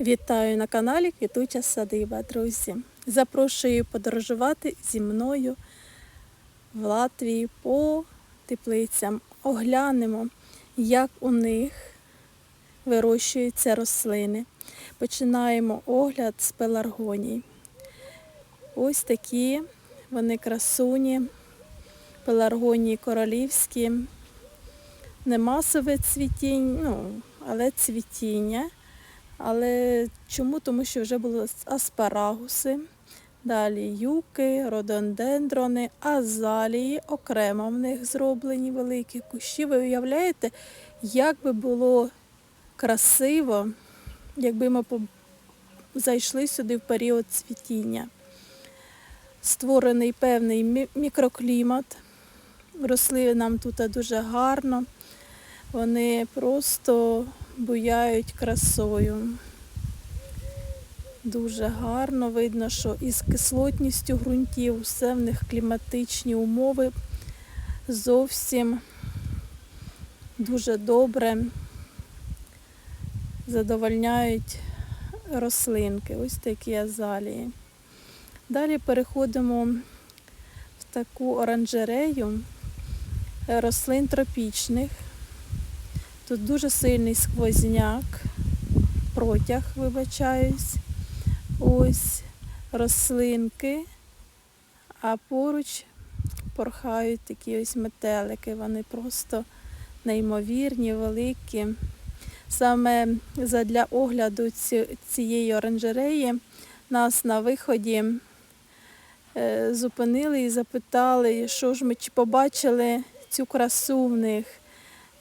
Вітаю на каналі Квітуча Садиба, друзі. Запрошую подорожувати зі мною в Латвії по теплицям. Оглянемо, як у них вирощуються рослини. Починаємо огляд з пеларгоній. Ось такі вони красуні, пеларгонії королівські. Не масове цвітіння, ну, але цвітіння. Але чому? Тому що вже були аспарагуси, далі юки, рододендрони, азалії, окремо в них зроблені великі кущі. Ви уявляєте, як би було красиво, якби ми зайшли сюди в період цвітіння. Створений певний мікроклімат. Росли нам тут дуже гарно. Вони просто буяють красою. Дуже гарно видно, що із кислотністю ґрунтів все в них кліматичні умови зовсім дуже добре задовольняють рослинки. Ось такі азалії. Далі переходимо в таку оранжерею рослин тропічних. Тут дуже сильний сквозняк, протяг, вибачаюсь. Ось рослинки, а поруч порхають такі ось метелики. Вони просто неймовірні, великі. Саме задля огляду цієї оранжереї нас на виході е, зупинили і запитали, що ж ми чи побачили цю красу в них.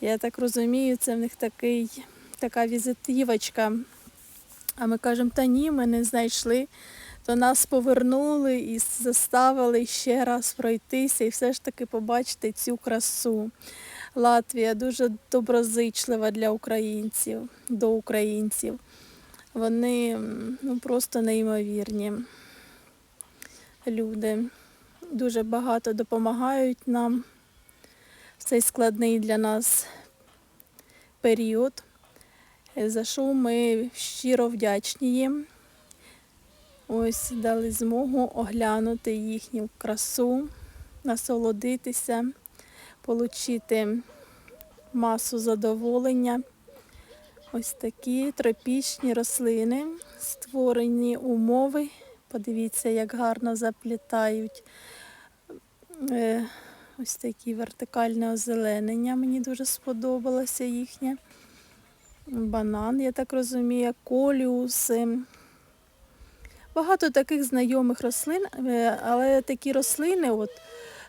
Я так розумію, це в них такий, така візитівочка. А ми кажемо, та ні, ми не знайшли. То нас повернули і заставили ще раз пройтися і все ж таки побачити цю красу. Латвія дуже доброзичлива для українців, до українців. Вони ну, просто неймовірні люди. Дуже багато допомагають нам в цей складний для нас період, е, за що ми щиро вдячні їм. Ось дали змогу оглянути їхню красу, насолодитися, отримати масу задоволення. Ось такі тропічні рослини, створені умови. Подивіться, як гарно заплітають е, ось такі вертикальне озеленення. Мені дуже сподобалося їхнє. Банан, я так розумію, коліуси. Багато таких знайомих рослин, е, але такі рослини, от,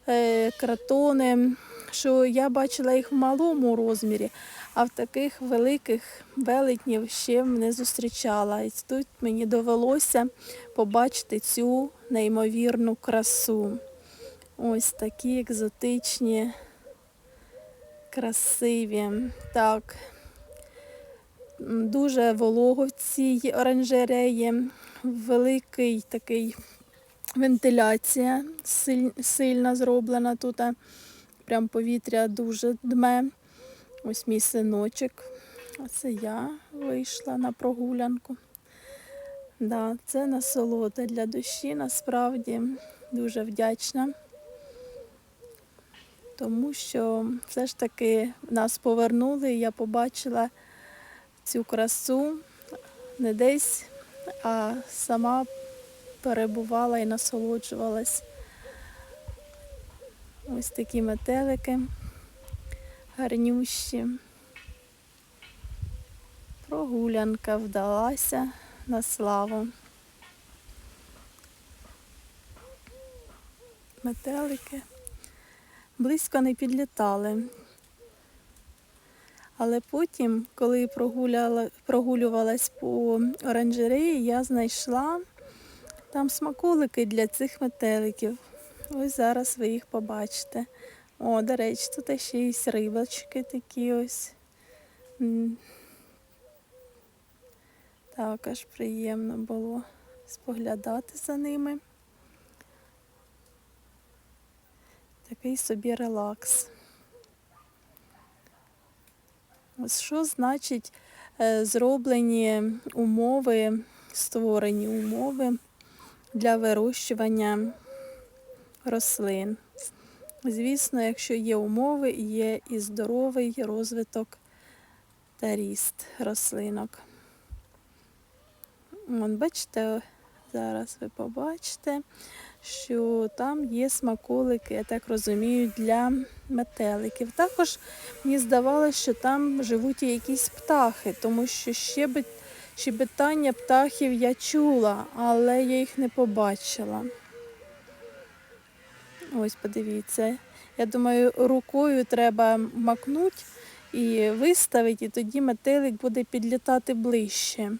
е, кратони, що я бачила їх в малому розмірі, а в таких великих велетнів ще не зустрічала. І тут мені довелося побачити цю неймовірну красу. Ось такі екзотичні, красиві. Так. Дуже волого в цій оранжереї, великий такий вентиляція силь- сильна зроблена тут. Прям повітря дуже дме. Ось мій синочок. Оце я вийшла на прогулянку. Да, це насолода для душі, насправді дуже вдячна. Тому що все ж таки нас повернули, і я побачила цю красу не десь, а сама перебувала і насолоджувалась. Ось такі метелики гарнющі. Прогулянка вдалася на славу. Метелики близько не підлітали. Але потім, коли прогуляла, прогулювалась по оранжереї, я знайшла там смаколики для цих метеликів. Ось зараз ви їх побачите. О, до речі, тут ще є рибочки такі ось. Також приємно було споглядати за ними. Такий собі релакс. Ось що значить е, зроблені умови, створені умови для вирощування рослин. Звісно, якщо є умови, є і здоровий розвиток та ріст рослинок. Вон, бачите, зараз ви побачите, що там є смаколики, я так розумію, для метеликів. Також мені здавалося, що там живуть і якісь птахи, тому що щебет, щебетання птахів я чула, але я їх не побачила. Ось подивіться. Я думаю, рукою треба макнути і виставити, і тоді метелик буде підлітати ближче,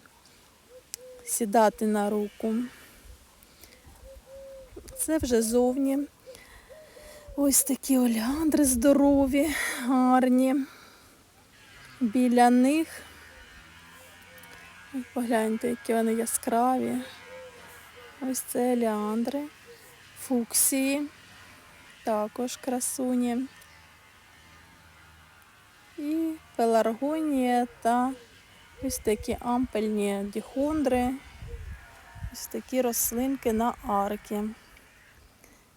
сідати на руку. Це вже зовні. Ось такі олеандри здорові, гарні. Біля них. Погляньте, які вони яскраві. Ось це олеандри, фуксії, також красуні. І пеларгонія та ось такі ампельні діхондри, ось такі рослинки на арки.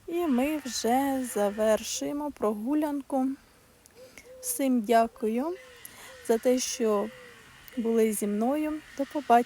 І ми вже завершуємо прогулянку. Всім дякую за те, що були зі мною. До побачення.